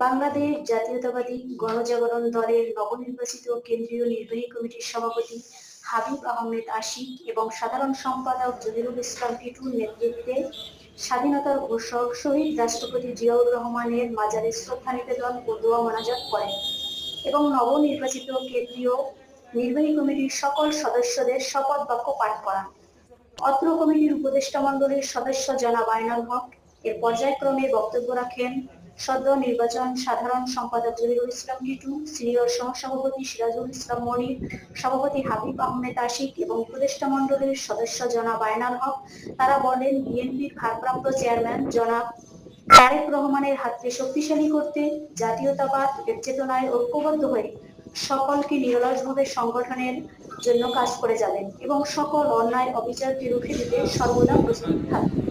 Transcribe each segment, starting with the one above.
বাংলাদেশ জাতীয়তাবাদী গণজাগরণ দলের নবনির্বাচিত কেন্দ্রীয় নির্বাহী কমিটির সভাপতি হাবিব আহমেদ আশিক এবং সাধারণ সম্পাদক জহিরুল ইসলাম টিটুর নেতৃত্বে স্বাধীনতার ঘোষক শহীদ রাষ্ট্রপতি জিয়াউর রহমানের মাজারে শ্রদ্ধা নিবেদন ও দোয়া মোনাজাত করেন এবং নবনির্বাচিত কেন্দ্রীয় নির্বাহী কমিটির সকল সদস্যদের শপথ বাক্য পাঠ করান। অত্র কমিটির উপদেষ্টা মণ্ডলীর সদস্য জনাব আয়নাল হক। এর পর্যায়ক্রমে বক্তব্য রাখেন সদ্য নির্বাচন সাধারণ সম্পাদক জহিরুল ইসলাম টিটু সিনিয়র সহসভাপতি সিরাজুল ইসলাম মনির সভাপতি হাবিব আহমেদ আশিক এবং উপদেষ্টা মণ্ডলীর সদস্য জনাব আয়নাল হক। তারা বলেন, বিএনপির ভারপ্রাপ্ত চেয়ারম্যান জনাব তারেক রহমানের হাতকে শক্তিশালী করতে জাতীয়তাবাদ চেতনায় ঐক্যবদ্ধ হয়ে সকলকে নিরলসভাবে সংগঠনের জন্য কাজ করে যাবেন এবং সকল অন্যায় অবিচারকে রুখে দিতে সর্বদা প্রস্তুত থাকবেন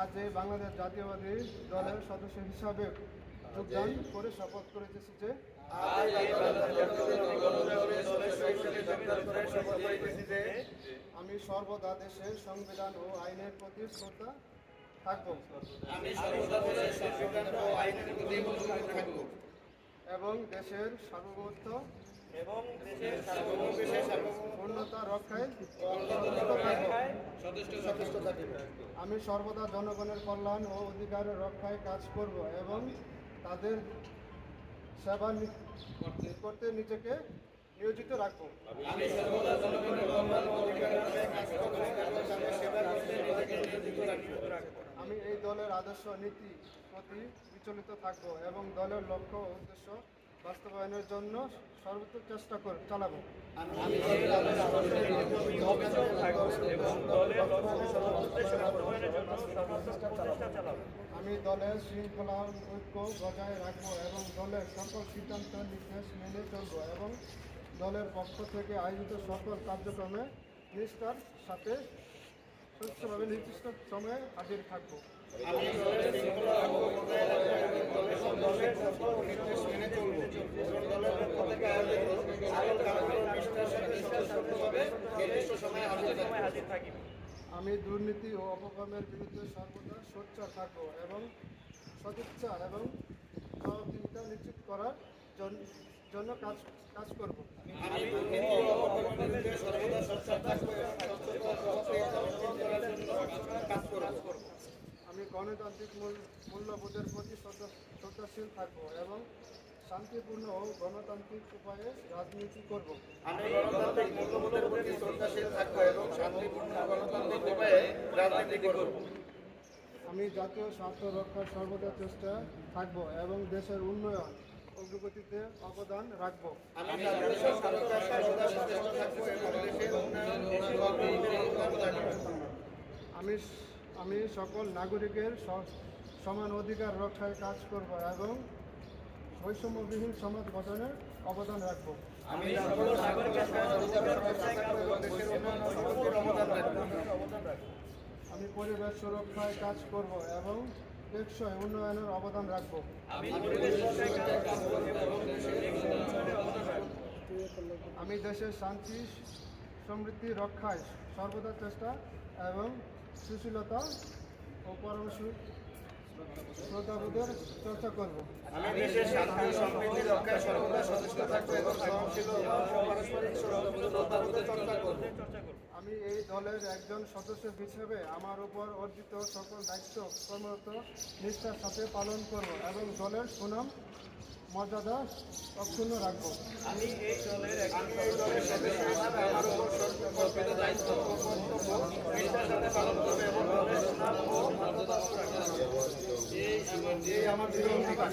আজ এই বাংলাদেশ জাতীয়বাদী দলের সদস্য হিসাবে যোগদান করে শপথ করে যে আমি সর্বদা দেশের সংবিধান ও আইনের প্রতি শ্রদ্ধা থাকব। থাকিবে আমি সর্বদা দেশের সংবিধান ও আইনের প্রতি করব এবং তাদের সেবা নি- করতে নিজেকে নিয়োজিত রাখব। আমি সর্বদা জনগণের কল্যাণ ও অধিকারের রক্ষায় কাজ করব এবং তাদের সেবা করতে নিজেকে নিয়োজিত রাখব। আমি এই দলের আদর্শ নীতি প্রতি বিচলিত থাকব এবং দলের লক্ষ্য উদ্দেশ্য বাস্তবায়নের জন্য সর্বোচ্চ চেষ্টা কর আমি চালাবো আমি দলের শৃঙ্খলা ঐক্য বজায় রাখব এবং দলের সকল সিদ্ধান্ত নির্দেশ মেনে চলব এবং দলের পক্ষ থেকে আয়োজিত সকল কার্যক্রমে নিষ্ঠার সাথে নির্দিষ্ট থাকব। আমি দুর্নীতি ও অপকর্মের বিরুদ্ধে সর্বদা সোচ্চার থাকব এবং সদিচ্ছা এবং সহযোগিতা নিশ্চিত করার জন- জন্য কাজ কাজ করব। আমি গণতান্ত্রিক মূল- মূল্যবোধের প্রতি শ্রদ্ধা- শ্রদ্ধাশীল থাকব এবং শান্তিপূর্ণ ও গণতান্ত্রিক উপায়ে রাজনীতি করব। আমি গণতান্ত্রিক মূল্যবোধের প্রতি শ্রদ্ধাশীল থাকব এবং শান্তিপূর্ণ গণতান্ত্রিক উপায়ে রাজনীতি করব। আমি জাতীয় স্বার্থ রক্ষার সর্বদা চেষ্টা থাকব এবং দেশের উন্নয়ন অগ্রগতিতে অবদান রাখব। আমি আমি সকল নাগরিকের সমান অধিকার রক্ষায় কাজ করব এবং বৈষম্যবিহীন সমাজ গঠনের অবদান রাখব। আমি আমি পরিবেশ সুরক্ষায় কাজ করব এবং টেকসই উন্নয়নের অবদান রাখব আমি পরিবেশ রক্ষায় কাজ করব এবং দেশের উন্নয়নের অবদান রাখব আমি দেশের শান্তি সমৃদ্ধি রক্ষায় সর্বদা চেষ্টা এবং সুশীলতা ও পরামর্শ শ্রদ্ধাবোধের চর্চা করব। আমি দেশের শান্তি সমৃদ্ধি রক্ষায় সর্বদা সচেষ্ট থাকব এবং সহনশীল ও পারস্পরিক শ্রদ্ধাবোধের চর্চা করব। আমি এই দলের একজন সদস্য হিসেবে আমার উপর অর্জিত সকল দায়িত্ব কর্মরত নিষ্ঠার সাথে পালন করব এবং দলের সুনাম মর্যাদা অক্ষুণ্ণ রাখব। আমি এই দলের আমি এই দলের সদস্য হিসেবে আমার উপর কর্তৃত দায়িত্ব ও কর্তব্য নিষ্ঠার সাথে পালন করবে এবং দলের সুনাম ও মর্যাদা এই আমার এই আমার দৃঢ় অঙ্গীকার